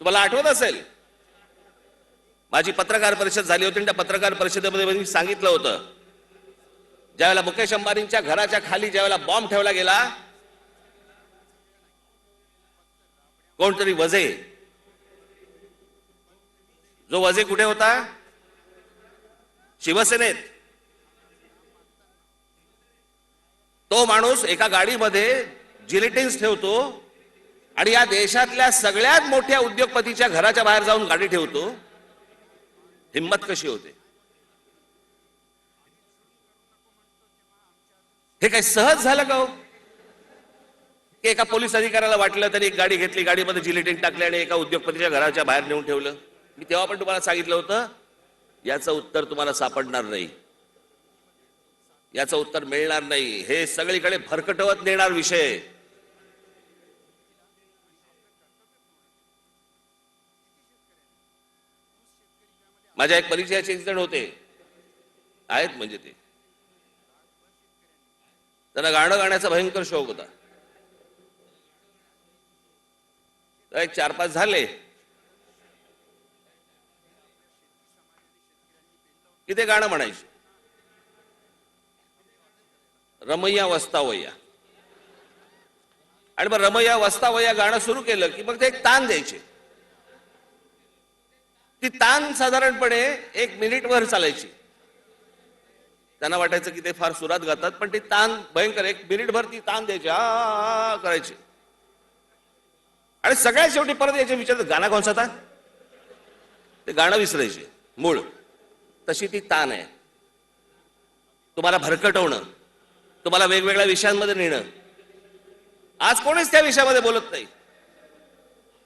तुम्हाला आठवत असेल? माझी पत्रकार परिषद झाली होती आणि त्या पत्रकार परिषदेमध्ये मी सांगितलं होतं ज्यावेळेला मुकेश अंबानींच्या घराच्या खाली ज्यावेळेला बॉम्ब ठेवला गेला कोणतरी वजे जो वजे कुठे होता? शिवसेनेत. तो माणूस एका गाडीमध्ये जिलेटिन्स ठेवतो आणि या देशातल्या सगळ्यात मोठ्या उद्योगपतीच्या घराच्या बाहेर जाऊन गाडी ठेवतो हिंमत कशी होते? हे काही सहज झालं का हो? की एका पोलीस अधिकाऱ्याला वाटलं तरी एक गाडी घेतली गाडीमध्ये जिलेटिन टाकले आणि एका उद्योगपतीच्या घराच्या बाहेर नेऊन ठेवलं. मी तेव्हा पण तुम्हाला सांगितलं होतं याचं उत्तर तुम्हाला सापडणार नाही. याचं उत्तर मिळणार नाही. हे सगळीकडे भरकटवत नेणार विषय. माझ्या एक परिचयाचे एक जण होते. आहेत म्हणजे ते. त्यांना गाणं गाण्याचा भयंकर शौक होता. तर एक चार पाच झाले. की ते गाणं म्हणायचे? रमैया वस्तावय्या आणि मग रमैया वस्तावय्या गाणं सुरू केलं की मग ते एक ताण द्यायचे. ती तान साधारणपणे एक मिनिटभर चालायची. त्यांना वाटायचं की ते फार सुरात गातात पण ती तान भयंकर एक मिनिटभर ती तान द्यायची आ, करायची. आणि सगळ्यात शेवटी परत याचे विचारत गाणं कोणचा तान ते गाणं विसरायचे मूळ. तशी ती तान आहे. तुम्हाला भरकटवणं तुम्हाला वेगवेगळ्या विषयांमध्ये नेणं. आज कोणीच त्या विषयामध्ये बोलत नाही.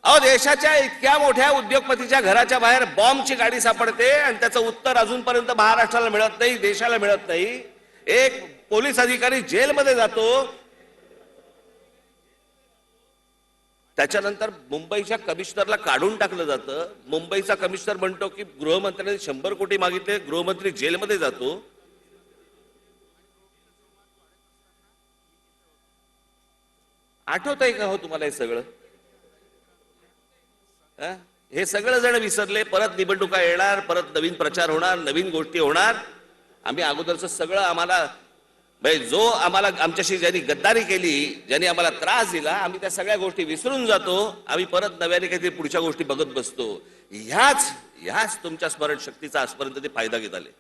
अहो देशाच्या इतक्या मोठ्या उद्योगपतीच्या घराच्या बाहेर बॉम्बची गाडी सापडते आणि त्याचं उत्तर अजूनपर्यंत महाराष्ट्राला मिळत नाही देशाला मिळत नाही. एक पोलीस अधिकारी जेलमध्ये जातो. त्याच्यानंतर मुंबईच्या कमिशनरला काढून टाकलं जातं. मुंबईचा कमिशनर म्हणतो की गृहमंत्र्यांनी शंभर कोटी मागितले गृहमंत्री जेलमध्ये जातो. आठवत आहे का हो तुम्हाला हे सगळं? हे? सगळं जण विसरले परत निवडणुका येणार परत नवीन प्रचार होणार नवीन गोष्टी होणार. आम्ही अगोदरचं सगळं आम्हाला म्हणजे जो आम्हाला आमच्याशी ज्यांनी गद्दारी केली ज्यांनी आम्हाला त्रास दिला आम्ही त्या सगळ्या गोष्टी विसरून जातो. आम्ही परत नव्याने काहीतरी पुढच्या गोष्टी बघत बसतो. ह्याच ह्याच तुमच्या स्मरणशक्तीचा आजपर्यंत ते फायदा घेत आले.